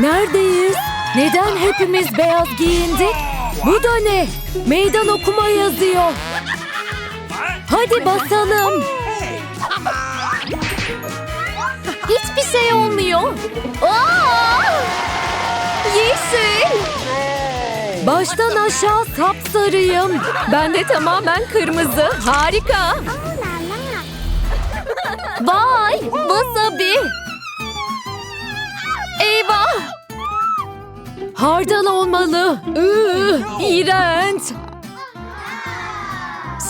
Neredeyiz? Neden hepimiz beyaz giyindik? Bu da ne? Meydan okuma yazıyor. Hadi basalım. Hiçbir şey olmuyor. Aa! Yeşil. Baştan aşağı sapsarıyım. Ben de tamamen kırmızı. Harika. Vay! Wasabi. Eyvah! Hardal olmalı. Iı, iğrenç.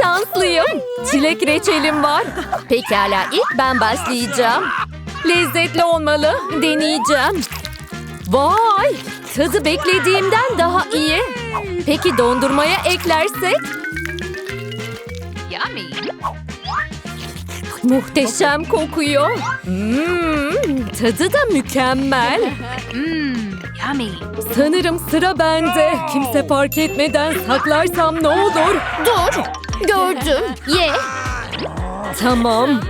Şanslıyım. Çilek reçelim var. Pekala ilk ben başlayacağım. Lezzetli olmalı. Deneyeceğim. Vay! Tadı beklediğimden daha iyi. Peki dondurmaya eklersek? Yummy. Muhteşem kokuyor. Hmm, tadı da mükemmel. Mmm, yummy. Sanırım sıra bende. Kimse fark etmeden saklarsam ne olur? Dur. Gördüm. Ye. Tamam.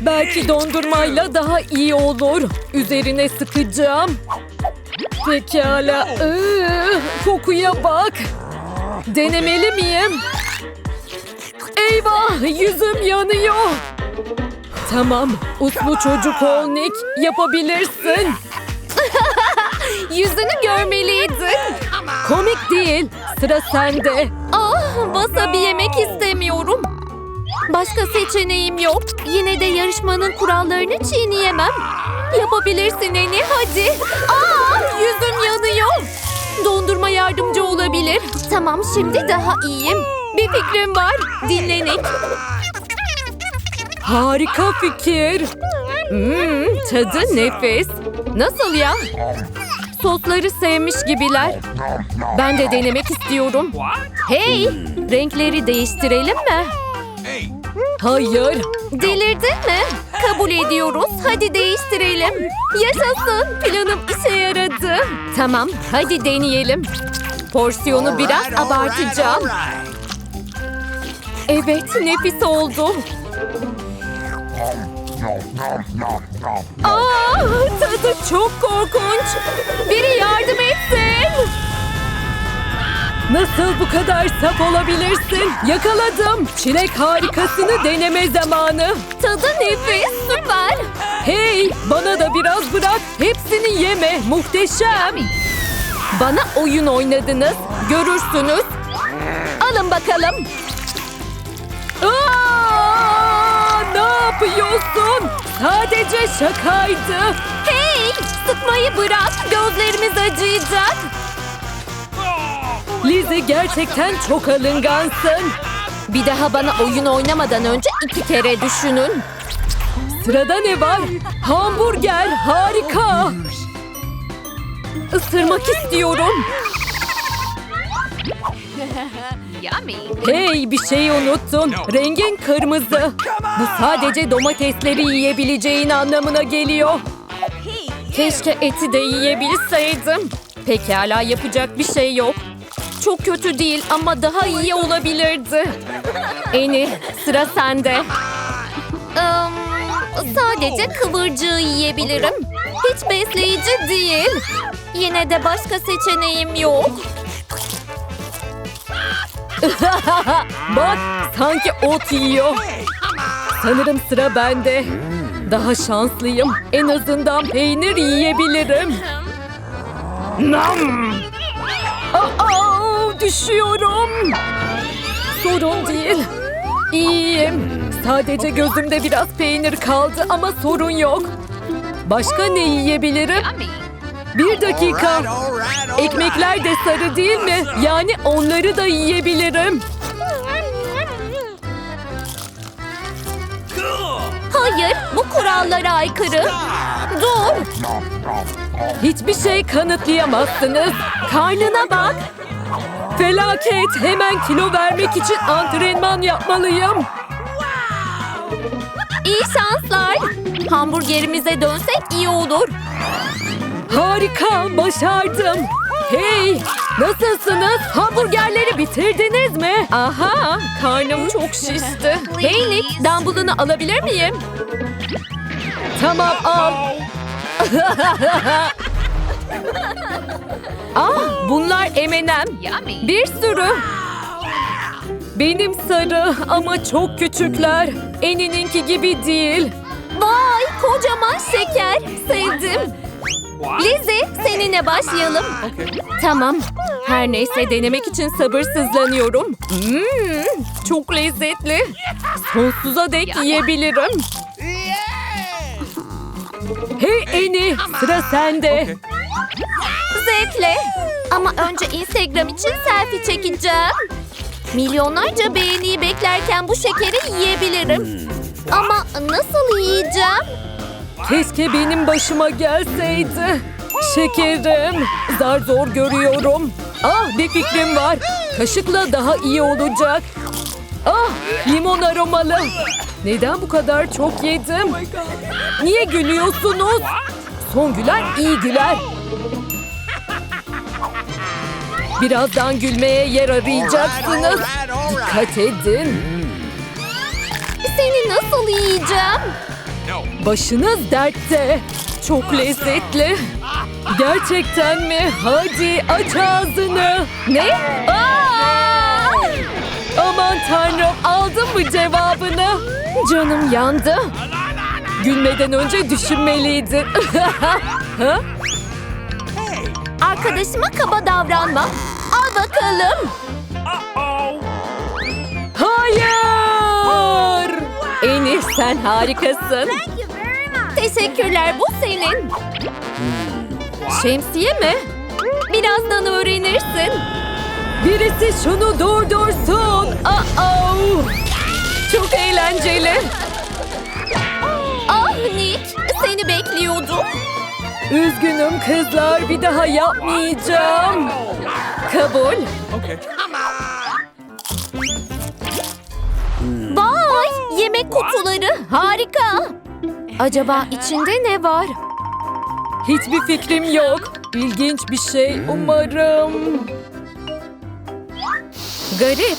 Belki dondurmayla daha iyi olur. Üzerine sıkacağım. Pekala. Iı, kokuya bak. Denemeli miyim? Eyvah yüzüm yanıyor. Tamam. Uslu çocuk ol Nick. Yapabilirsin. Yüzünü görmeliydin. Komik değil. Sıra sende. Ah, wasabi yemek istemiyorum. Başka seçeneğim yok. Yine de yarışmanın kurallarını çiğneyemem. Yapabilirsin Eni hadi. Aa, yüzüm yanıyor. Dondurma yardımcı olabilir. Tamam şimdi daha iyiyim. Bir fikrim var. Dinlenik. Harika fikir. Hmm, tadı nefis. Nasıl ya? Sosları sevmiş gibiler. Ben de denemek istiyorum. Hey, renkleri değiştirelim mi? Hayır. Delirdin mi? Kabul ediyoruz. Hadi değiştirelim. Yaşasın. Planım işe yaradı. Tamam, hadi deneyelim. Porsiyonu biraz abartacağım. Evet, nefis oldu. Aa, tadı çok korkunç. Biri yardım etsin. Nasıl bu kadar saf olabilirsin? Yakaladım. Çilek harikasını deneme zamanı. Tadı nefis, süper. Hey, bana da biraz bırak. Hepsini yeme. Muhteşem. Bana oyun oynadınız. Görürsünüz. Alın bakalım. Aa, yapıyorsun? Sadece şakaydı. Hey, sıkmayı bırak. Gözlerimiz acıyacak. Lizzie gerçekten çok alıngansın. Bir daha bana oyun oynamadan önce iki kere düşünün. Sırada ne var? Hamburger harika. Isırmak istiyorum. Yummy. Hey bir şey unuttun. Rengin kırmızı. Bu sadece domatesleri yiyebileceğin anlamına geliyor. Keşke eti de yiyebilseydim. Pekala yapacak bir şey yok. Çok kötü değil ama daha iyi olabilirdi. Eni sıra sende. sadece kıvırcığı yiyebilirim. Hiç besleyici değil. Yine de başka seçeneğim yok. Bak sanki ot yiyor. Sanırım sıra bende. Daha şanslıyım. En azından peynir yiyebilirim. Nam! Aa, düşüyorum. Sorun değil. İyiyim. Sadece gözümde biraz peynir kaldı ama sorun yok. Başka ne yiyebilirim? Bir dakika. Ekmekler de sarı değil mi? Yani onları da yiyebilirim. Hayır, bu kurallara aykırı. Dur. Hiçbir şey kanıtlayamazsınız. Karnına bak. Felaket. Hemen kilo vermek için antrenman yapmalıyım. İyi şanslar. Hamburgerimize dönsek iyi olur. Harika, başardım. Hey, nasılsınız? Hamburgerleri bitirdiniz mi? Aha, karnım çok şişti. Hey Nick, dumbbellını alabilir miyim? Tamam al. Ah, bunlar M&M. Bir sürü. Benim sarı ama çok küçükler. Enininki gibi değil. Vay kocaman şeker. Sevdim. Lizzie seninle başlayalım. Tamam. Her neyse denemek için sabırsızlanıyorum. Hmm, çok lezzetli. Sonsuza dek yiyebilirim. Hey Eni sıra sende. Zevkle. Ama önce Instagram için selfie çekeceğim. Milyonlarca beğeniyi beklerken bu şekeri yiyebilirim. Ama nasıl yiyeceğim? Keşke benim başıma gelseydi. Şekerim. Zar zor görüyorum. Ah bir fikrim var. Kaşıkla daha iyi olacak. Ah limon aromalı. Neden bu kadar çok yedim? Niye gülüyorsunuz? Son gülen iyi güler. Birazdan gülmeye yer arayacaksınız. Dikkat edin. Seni nasıl yiyeceğim? Başınız dertte. Çok lezzetli. Gerçekten mi? Hadi aç ağzını. Ne? Aa! Aman tanrım aldın mı cevabını? Canım yandı. Gülmeden önce düşünmeliydin. Arkadaşıma kaba davranma. Al bakalım. Hayır. Enis sen harikasın. Teşekkürler bu senin. Şemsiye mi? Birazdan öğrenirsin. Birisi şunu durdursun. Aa, çok eğlenceli. Ah Nick, seni bekliyordum. Üzgünüm kızlar, bir daha yapmayacağım. Kabul. Vay, yemek kutuları harika. Acaba içinde ne var? Hiçbir fikrim yok. İlginç bir şey umarım. Garip.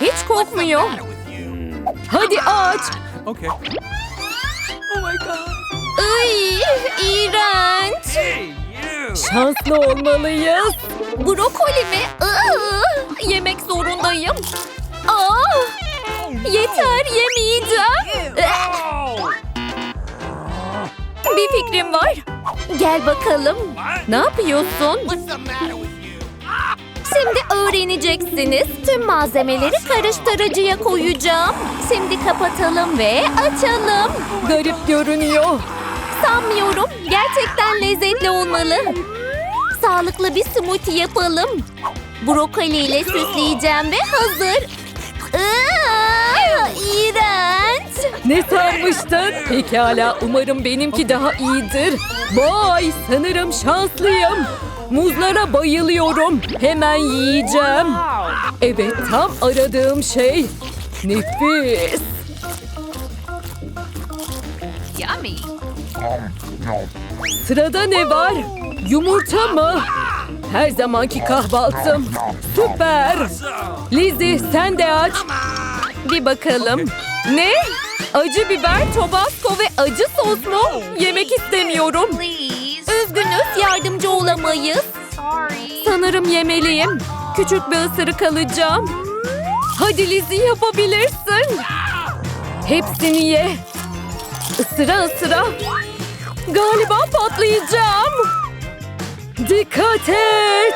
Hiç kokmuyor. Hadi aç. Okay. Oh my god. Iy, iğrenç. Hey! Şanslı olmalıyız. Brokoli mi? Iı, yemek zorundayım. Aa, yeter yemeyeceğim. Bir fikrim var. Gel bakalım. Ne yapıyorsun? Şimdi öğreneceksiniz. Tüm malzemeleri karıştırıcıya koyacağım. Şimdi kapatalım ve açalım. Garip görünüyor. Sanmıyorum. Gerçekten lezzetli olmalı. Sağlıklı bir smoothie yapalım. Brokoli ile süsleyeceğim ve hazır. Iıı, iğrenç. Ne sarmıştın? Pekala umarım benimki daha iyidir. Vay sanırım şanslıyım. Muzlara bayılıyorum. Hemen yiyeceğim. Evet tam aradığım şey. Nefis. Yummy. Sırada ne var? Yumurta mı? Her zamanki kahvaltım. Süper. Lizzie sen de aç. Bir bakalım. Ne? Acı biber, tabasco ve acı sos mu? Yemek istemiyorum. Üzgünüz yardımcı olamayız. Sanırım yemeliyim. Küçük bir ısırık alacağım. Hadi Lizzie yapabilirsin. Hepsini ye. Isıra ısıra. Galiba patlayacağım. Dikkat et.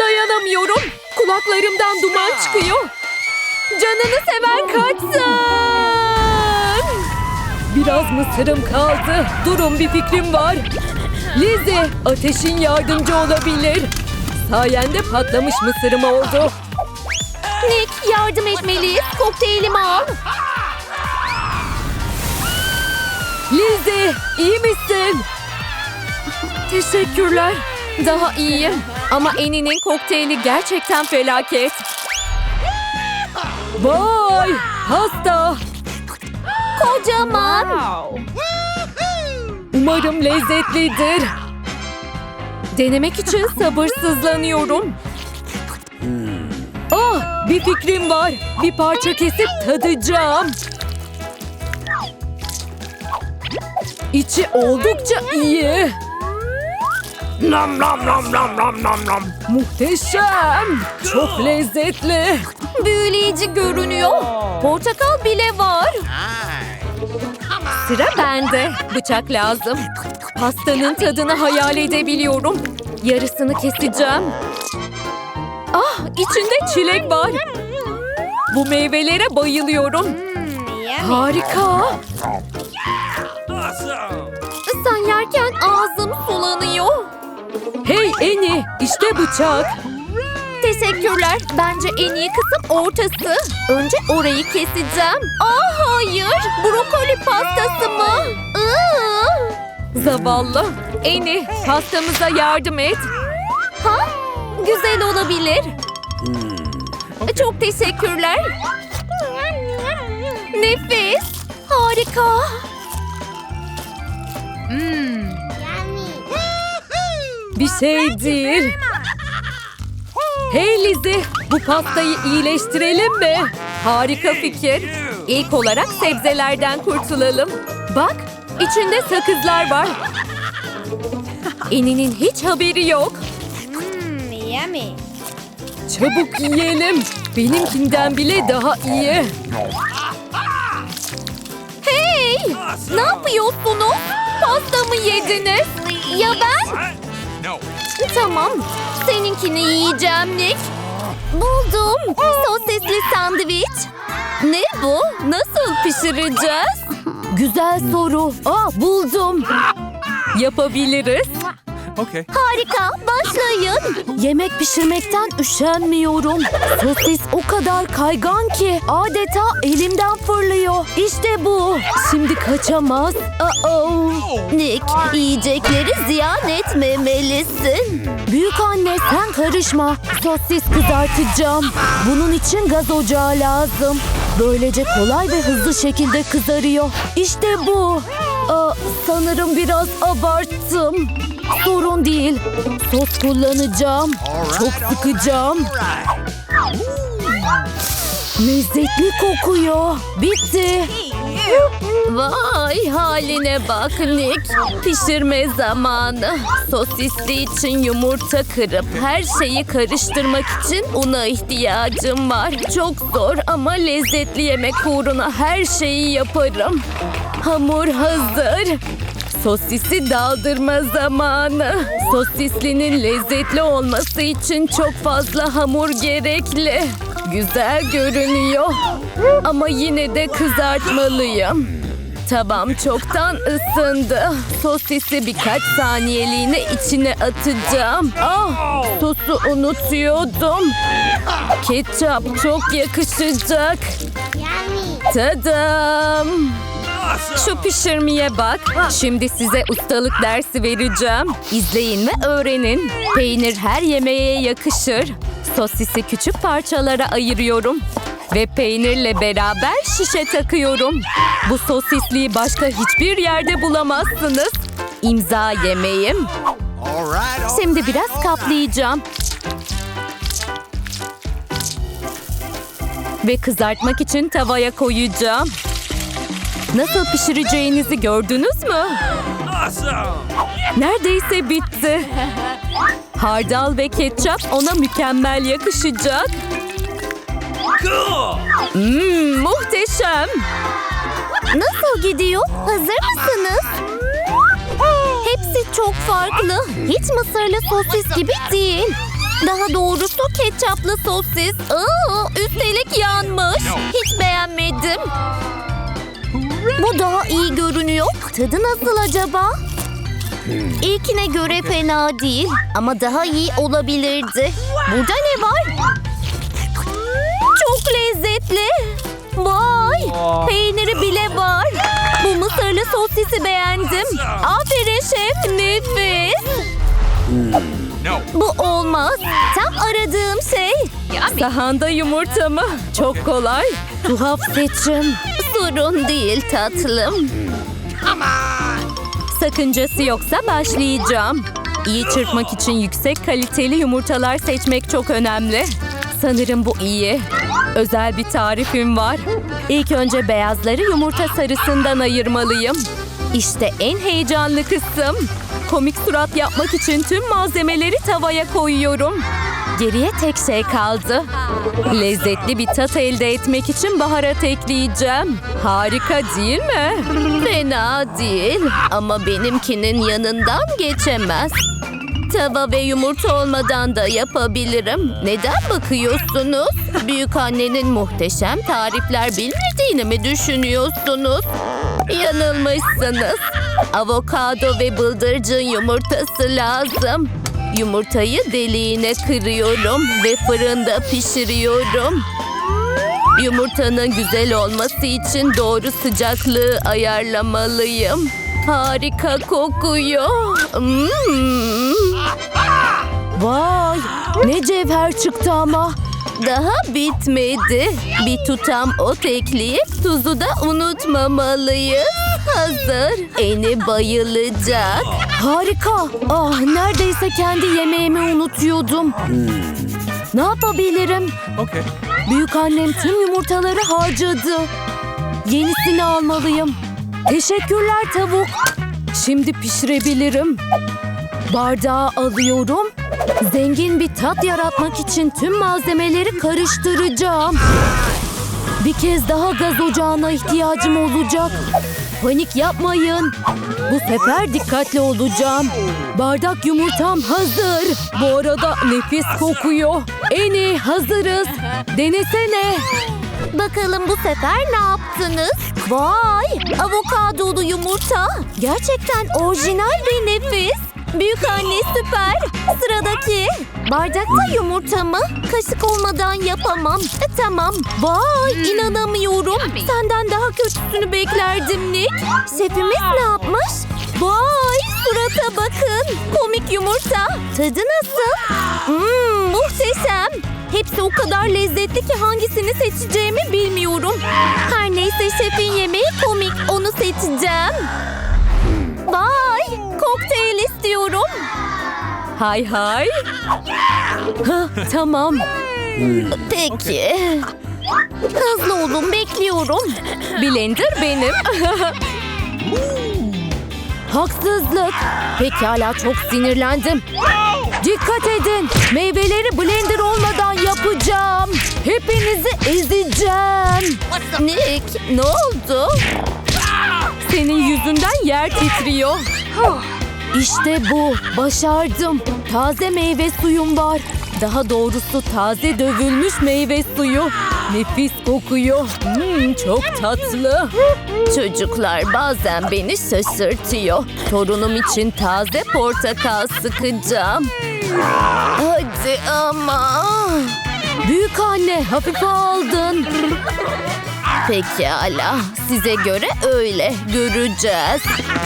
Dayanamıyorum. Kulaklarımdan duman çıkıyor. Canını seven kaçsın. Biraz mısırım kaldı. Durun bir fikrim var. Lizzie, ateşin yardımcı olabilir. Sayende patlamış mısırım oldu. Nick, yardım etmeliyiz. Kokteylimi al. Lizzie, iyi misin? Teşekkürler. Daha iyiyim. Ama Eni'nin kokteyli gerçekten felaket. Vay! Pasta! Kocaman! Umarım lezzetlidir. Denemek için sabırsızlanıyorum. Ah, bir fikrim var. Bir parça kesip tadacağım. İçi oldukça iyi. Nom nom nom nom nom nom nom. Muhteşem. Çok lezzetli. Büyüleyici görünüyor. Portakal bile var. Sıra bende. Bıçak lazım. Pastanın tadını hayal edebiliyorum. Yarısını keseceğim. Ah, içinde çilek var. Bu meyvelere bayılıyorum. Harika. Sen yerken ağzım sulanıyor. Hey Eni, işte bıçak. Teşekkürler. Bence en iyi kısım ortası. Önce orayı keseceğim. Aa hayır. Brokoli pastası mı? Iı. Zavallı. Eni, pastamıza yardım et. Ha? Güzel olabilir. Çok teşekkürler. Nefis. Harika. Mmm. Bir şey değil. Hey Lizzie, bu pastayı iyileştirelim mi? Harika fikir. İlk olarak sebzelerden kurtulalım. Bak, içinde sakızlar var. Eni'nin hiç haberi yok. yummy. Çabuk yiyelim. Benimkinden bile daha iyi. Hey! Ne yapıyorsunuz? Pastamı yediniz. Ya ben? Tamam. Seninkini yiyeceğim Nick. Buldum. Sosisli sandviç. Ne bu? Nasıl pişireceğiz? Güzel soru. Aa buldum. Yapabiliriz. Okay. Harika. Başlayın. Yemek pişirmekten üşenmiyorum. Sosis o kadar kaygan ki adeta elimden fırlıyor. İşte bu. Şimdi kaçamaz. Uh-oh. Nick, yiyecekleri ziyan etmemelisin. Büyük anne sen karışma. Sosis kızartacağım. Bunun için gaz ocağı lazım. Böylece kolay ve hızlı şekilde kızarıyor. İşte bu. Aa, sanırım biraz abarttım. Sorun değil. Sos kullanacağım. Çok sıkacağım. Lezzetli kokuyor. Bitti. Vay haline bak Nick. Pişirme zamanı. Sosisli için yumurta kırıp her şeyi karıştırmak için una ihtiyacım var. Çok zor ama lezzetli yemek uğruna her şeyi yaparım. Hamur hazır. Sosisi daldırma zamanı. Sosislinin lezzetli olması için çok fazla hamur gerekli. Güzel görünüyor. Ama yine de kızartmalıyım. Tabam çoktan ısındı. Sosisi birkaç saniyeliğine içine atacağım. Ah, sosu unutuyordum. Ketçap çok yakışacak. Tadam. Şu pişirmeye bak. Şimdi size ustalık dersi vereceğim. İzleyin ve öğrenin. Peynir her yemeğe yakışır. Sosisi küçük parçalara ayırıyorum. Ve peynirle beraber şişe takıyorum. Bu sosisliği başka hiçbir yerde bulamazsınız. İmza yemeğim. Şimdi biraz kaplayacağım. Ve kızartmak için tavaya koyacağım. Nasıl pişireceğinizi gördünüz mü? Neredeyse bitti. Hardal ve ketçap ona mükemmel yakışacak. Mmm, muhteşem. Nasıl gidiyor? Hazır mısınız? Hepsi çok farklı. Hiç mısırlı sosis gibi değil. Daha doğrusu ketçaplı sosis. Aa, üstelik yanmış. Hiç beğenmedim. Bu daha iyi görünüyor. Tadı nasıl acaba? İlkine göre fena değil ama daha iyi olabilirdi. Burada ne var? Çok lezzetli. Vay! Peyniri bile var. Bu mısırlı sosisi beğendim. Aferin şef, nefis. Bu olmaz. Tam aradığım şey. Sahanda yumurta mı? Çok kolay. Tuhaf seçim. Sorun değil tatlım. Sakıncası yoksa başlayacağım. İyi çırpmak için yüksek kaliteli yumurtalar seçmek çok önemli. Sanırım bu iyi. Özel bir tarifim var. İlk önce beyazları yumurta sarısından ayırmalıyım. İşte en heyecanlı kısım. Komik surat yapmak için tüm malzemeleri tavaya koyuyorum. Geriye tek şey kaldı. Lezzetli bir tat elde etmek için baharat ekleyeceğim. Harika değil mi? Fena değil ama benimkinin yanından geçemez. Tava ve yumurta olmadan da yapabilirim. Neden bakıyorsunuz? Büyük annenin muhteşem tarifler bilmediğini mi düşünüyorsunuz? Yanılmışsınız. Avokado ve bıldırcın yumurtası lazım. Yumurtayı deliğine kırıyorum ve fırında pişiriyorum. Yumurtanın güzel olması için doğru sıcaklığı ayarlamalıyım. Harika kokuyor. Mm. Vay ne cevher çıktı ama. Daha bitmedi. Bir tutam ot ekleyip tuzu da unutmamalıyız. Hazır. Eni bayılacak. Harika. Ah neredeyse kendi yemeğimi unutuyordum. Ne yapabilirim? Okay. Büyük annem tüm yumurtaları harcadı. Yenisini almalıyım. Teşekkürler tavuk. Şimdi pişirebilirim. Bardağı alıyorum. Zengin bir tat yaratmak için tüm malzemeleri karıştıracağım. Bir kez daha gaz ocağına ihtiyacım olacak. Panik yapmayın. Bu sefer dikkatli olacağım. Bardak yumurtam hazır. Bu arada nefis kokuyor. En iyi hazırız. Denesene. Bakalım bu sefer ne yaptınız? Vay! Avokadolu yumurta. Gerçekten orijinal ve nefis. Büyük anne süper. Sıradaki. Bardakta yumurta mı? Kaşık olmadan yapamam. E, tamam. Vay inanamıyorum. Senden daha kötüsünü beklerdim Nick. Şefimiz ne yapmış? Vay surata bakın. Komik yumurta. Tadı nasıl? Mmm muhteşem. Hepsi o kadar lezzetli ki hangisini seçeceğimi bilmiyorum. Her neyse şefin yemeği komik. Onu seçeceğim. Vay! Kokteyl istiyorum. Hay hay. Ha, tamam. Peki. Hızlı olun bekliyorum. Blender benim. Haksızlık. Pekala çok sinirlendim. Dikkat edin. Meyveleri blender olmadan yapacağım. Hepinizi ezeceğim. Nick ne oldu? Senin yüzünden yer titriyor. İşte bu. Başardım. Taze meyve suyum var. Daha doğrusu taze dövülmüş meyve suyu. Nefis kokuyor. Hmm, çok tatlı. Çocuklar bazen beni şaşırtıyor. Torunum için taze portakal sıkacağım. Hadi ama. Büyük anne hafife aldın. Pekala. Size göre öyle. Göreceğiz.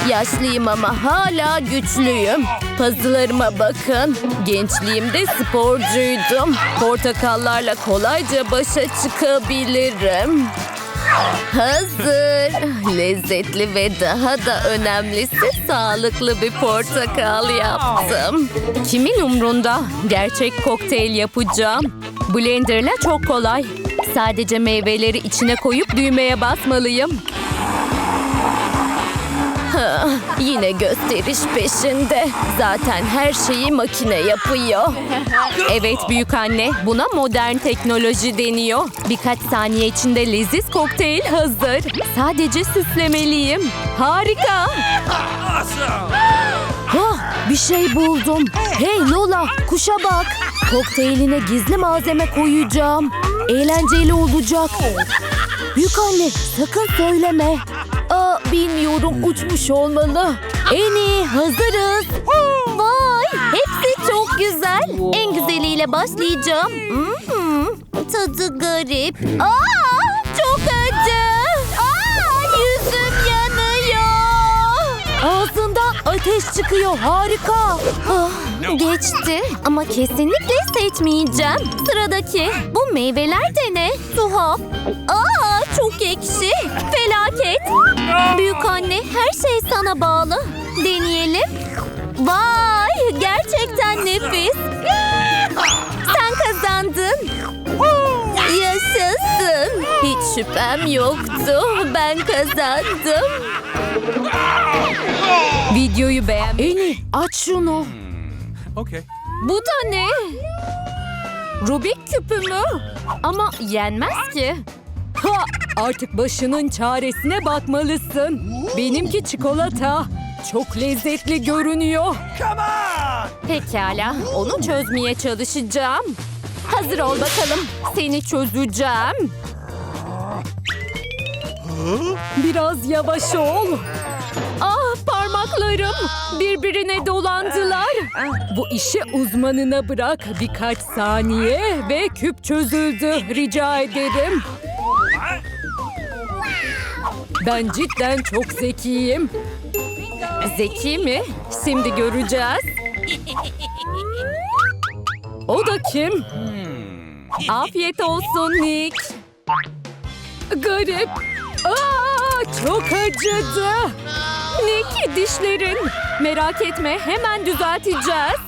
Yaşlıyım ama hala güçlüyüm. Pazılarıma bakın. Gençliğimde sporcuydum. Portakallarla kolayca başa çıkabilirim. Hazır. Lezzetli ve daha da önemlisi sağlıklı bir portakal yaptım. Kimin umrunda? Gerçek kokteyl yapacağım. Blenderla çok kolay. Sadece meyveleri içine koyup düğmeye basmalıyım. Ha, yine gösteriş peşinde. Zaten her şeyi makine yapıyor. Evet büyük anne, buna modern teknoloji deniyor. Birkaç saniye içinde leziz kokteyl hazır. Sadece süslemeliyim. Harika. Hah, bir şey buldum. Hey Lola, kuşa bak. Kokteyline gizli malzeme koyacağım. Eğlenceli olacak. Büyük anne, sakın söyleme. Aa, bilmiyorum, uçmuş olmalı. En iyi, hazırız. Vay, hepsi çok güzel. En güzeliyle başlayacağım. Hmm, tadı garip. Aa, ateş çıkıyor. Harika. Ah, geçti ama kesinlikle seçmeyeceğim. Sıradaki. Bu meyveler de ne? Tuhaf. Aa, çok ekşi. Felaket. Büyük anne her şey sana bağlı. Deneyelim. Vay gerçekten nefis. Sen kazandın. Yaşasın. Hiç şüphem yoktu. Ben kazandım. Videoyu beğen. Eni aç şunu. Okay. Bu da ne? Rubik küpü mü? Ama yenmez ki. Ha! Artık başının çaresine bakmalısın. Benimki çikolata. Çok lezzetli görünüyor. Come on! Pekala, onu çözmeye çalışacağım. Hazır ol bakalım. Seni çözeceğim. Biraz yavaş ol. Ah parmaklarım birbirine dolandılar. Bu işi uzmanına bırak. Birkaç saniye ve küp çözüldü. Rica ederim. Ben cidden çok zekiyim. Zeki mi? Şimdi göreceğiz. O da kim? Afiyet olsun Nick. Garip. Aa, çok acıdı. Nick dişlerin. Merak etme hemen düzelteceğiz.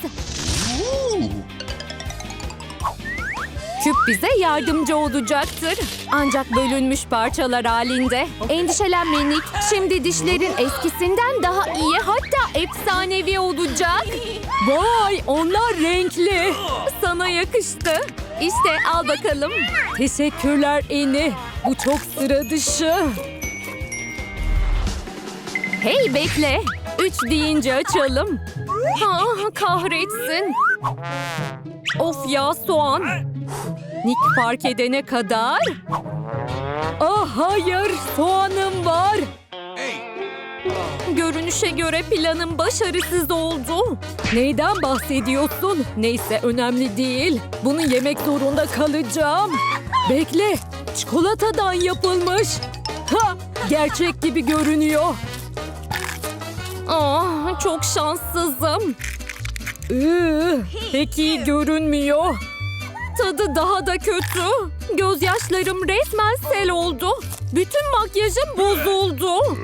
Küp bize yardımcı olacaktır. Ancak bölünmüş parçalar halinde. Endişelenme Nick. Şimdi dişlerin eskisinden daha iyi hatta efsanevi olacak. Vay onlar renkli. Sana yakıştı. İşte al bakalım. Teşekkürler Eni. Bu çok sıra dışı. Hey bekle. Üç deyince açalım. Ha, kahretsin. Of ya soğan. Nick fark edene kadar. Ah hayır soğanım var. Görünüşe göre planım başarısız oldu. Neyden bahsediyorsun? Neyse önemli değil. Bunu yemek zorunda kalacağım. Bekle. Çikolatadan yapılmış. Ha, gerçek gibi görünüyor. Ah, çok şanssızım. Iı, pek iyi görünmüyor. Tadı daha da kötü. Gözyaşlarım resmen sel oldu. Bütün makyajım bozuldu.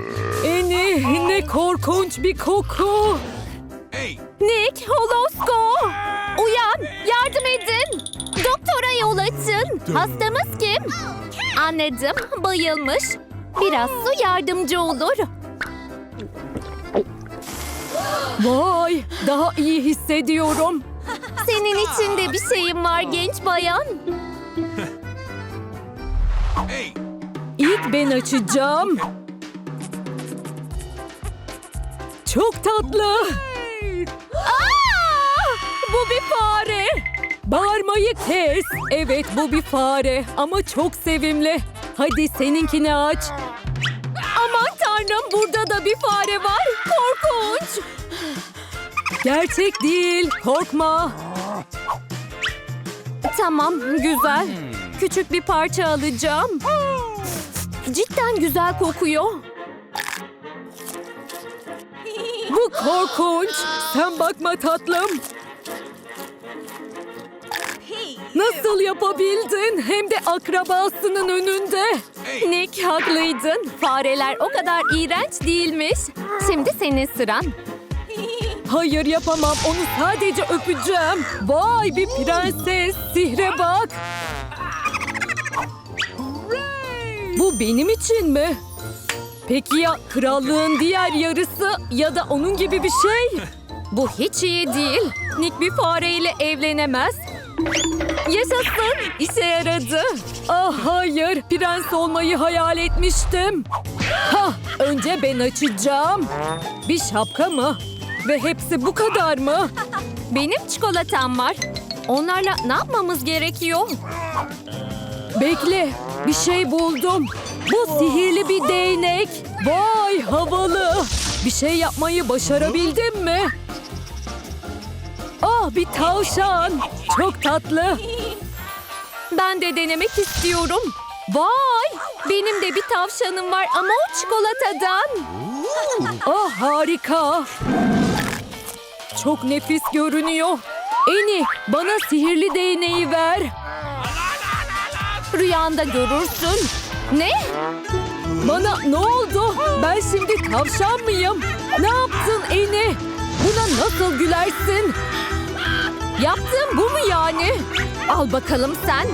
Eni ne korkunç bir koku. Nick, Holosko. Uyan, yardım edin. Doktora yol açın. Hastamız kim? Anladım, bayılmış. Biraz su yardımcı olur. Vay, daha iyi hissediyorum. Senin için de bir şeyim var genç bayan. Hey! İlk ben açacağım. Çok tatlı. Aa! Bu bir fare. Bağırmayı kes. Evet bu bir fare ama çok sevimli. Hadi seninkini aç. Aman tanrım burada da bir fare var. Korkunç. Gerçek değil. Korkma. Tamam güzel. Küçük bir parça alacağım. Cidden güzel kokuyor. Bu korkunç. Sen bakma tatlım. Nasıl yapabildin? Hem de akrabasının önünde. Nick haklıydın. Fareler o kadar iğrenç değilmiş. Şimdi senin sıran. Hayır yapamam. Onu sadece öpeceğim. Vay bir prenses. Sihre bak. Bu benim için mi? Peki ya krallığın diğer yarısı ya da onun gibi bir şey? Bu hiç iyi değil. Nick bir fareyle evlenemez. Yaşasın, işe yaradı. Ah hayır, prens olmayı hayal etmiştim. Ha, önce ben açacağım. Bir şapka mı? Ve hepsi bu kadar mı? Benim çikolatam var. Onlarla ne yapmamız gerekiyor? Bekle, bir şey buldum. Bu sihirli bir değnek. Vay havalı. Bir şey yapmayı başarabildim mi? Ah bir tavşan. Çok tatlı. Ben de denemek istiyorum. Vay! Benim de bir tavşanım var ama o çikolatadan. Ah harika. Çok nefis görünüyor. Eni bana sihirli değneği ver. Rüyanda görürsün. Ne? Bana ne oldu? Ben şimdi tavşan mıyım? Ne yaptın Eni? Buna nasıl gülersin? Yaptığın bu mu yani? Al bakalım sen.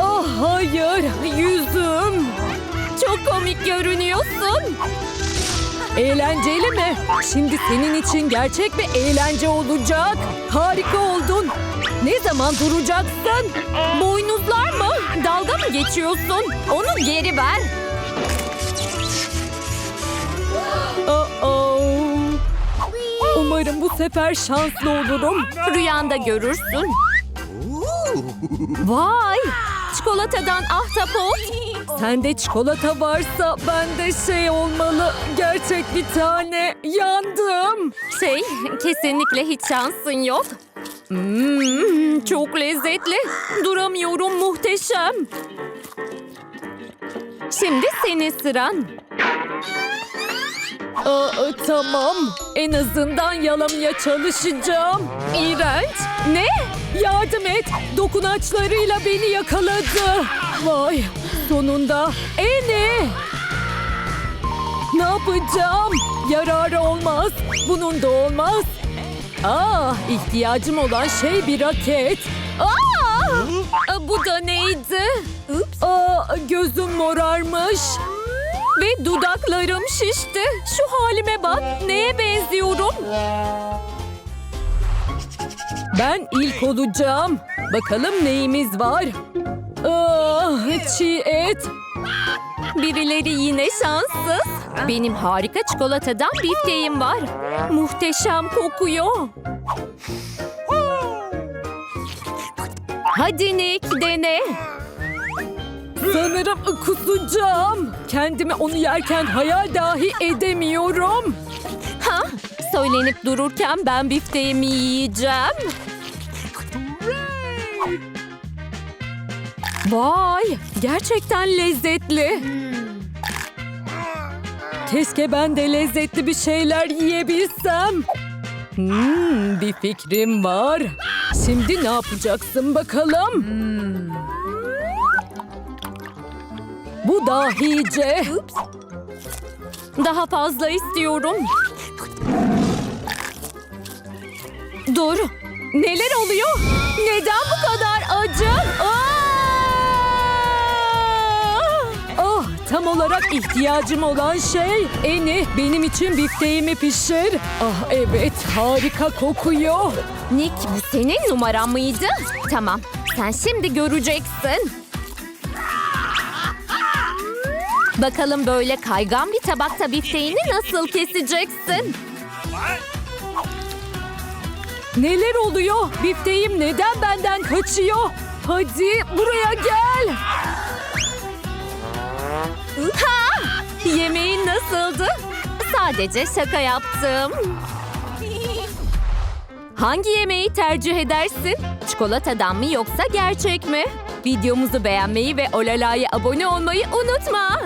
Oh hayır, yüzüm. Çok komik görünüyorsun. Eğlenceli mi? Şimdi senin için gerçek bir eğlence olacak. Harika oldun. Ne zaman duracaksın? Boynuzlar mı? Dalga mı geçiyorsun? Onu geri ver. Umarım bu sefer şanslı olurum. Rüyanda görürsün. Vay! Çikolatadan ahtapot. Sende çikolata varsa bende şey olmalı. Gerçek bir tane. Yandım. Şey, kesinlikle hiç şansın yok. Hmm, çok lezzetli. Duramıyorum muhteşem. Şimdi senin sıran. Aa, tamam. En azından yalamaya çalışacağım. İğrenç. Ne? Yardım et. Dokunaçlarıyla beni yakaladı. Vay. Sonunda. Eni. Ne yapacağım? Yararı olmaz. Bunun da olmaz. Aa, ihtiyacım olan şey bir raket. Aa, Bu da neydi? Aa, gözüm morarmış. Ve dudaklarım şişti. Şu halime bak. Neye benziyorum? Ben ilk olacağım. Bakalım neyimiz var? Ah, çiğ et. Birileri yine şanssız. Benim harika çikolatadan bifteğim var. Muhteşem kokuyor. Hadi Nick dene. Sanırım kusacağım. Kendimi onu yerken hayal dahi edemiyorum. Ha? Söylenip dururken ben bifteğimi yiyeceğim. Vay, gerçekten lezzetli. Keşke ben de lezzetli bir şeyler yiyebilsem. Hmm, bir fikrim var. Şimdi ne yapacaksın bakalım? Bu dahice. Daha fazla istiyorum. Dur. Neler oluyor? Neden bu kadar acı? Aa! Ah, tam olarak ihtiyacım olan şey. Eni, benim için bifteğimi pişir. Ah evet, harika kokuyor. Nick, bu senin numaran mıydı? Tamam, sen şimdi göreceksin. Bakalım böyle kaygan bir tabakta bifteğini nasıl keseceksin? Neler oluyor? Bifteğim neden benden kaçıyor? Hadi buraya gel. Ha! Yemeğin nasıldı? Sadece şaka yaptım. Hangi yemeği tercih edersin? Çikolatadan mı yoksa gerçek mi? Videomuzu beğenmeyi ve Olala'ya abone olmayı unutma.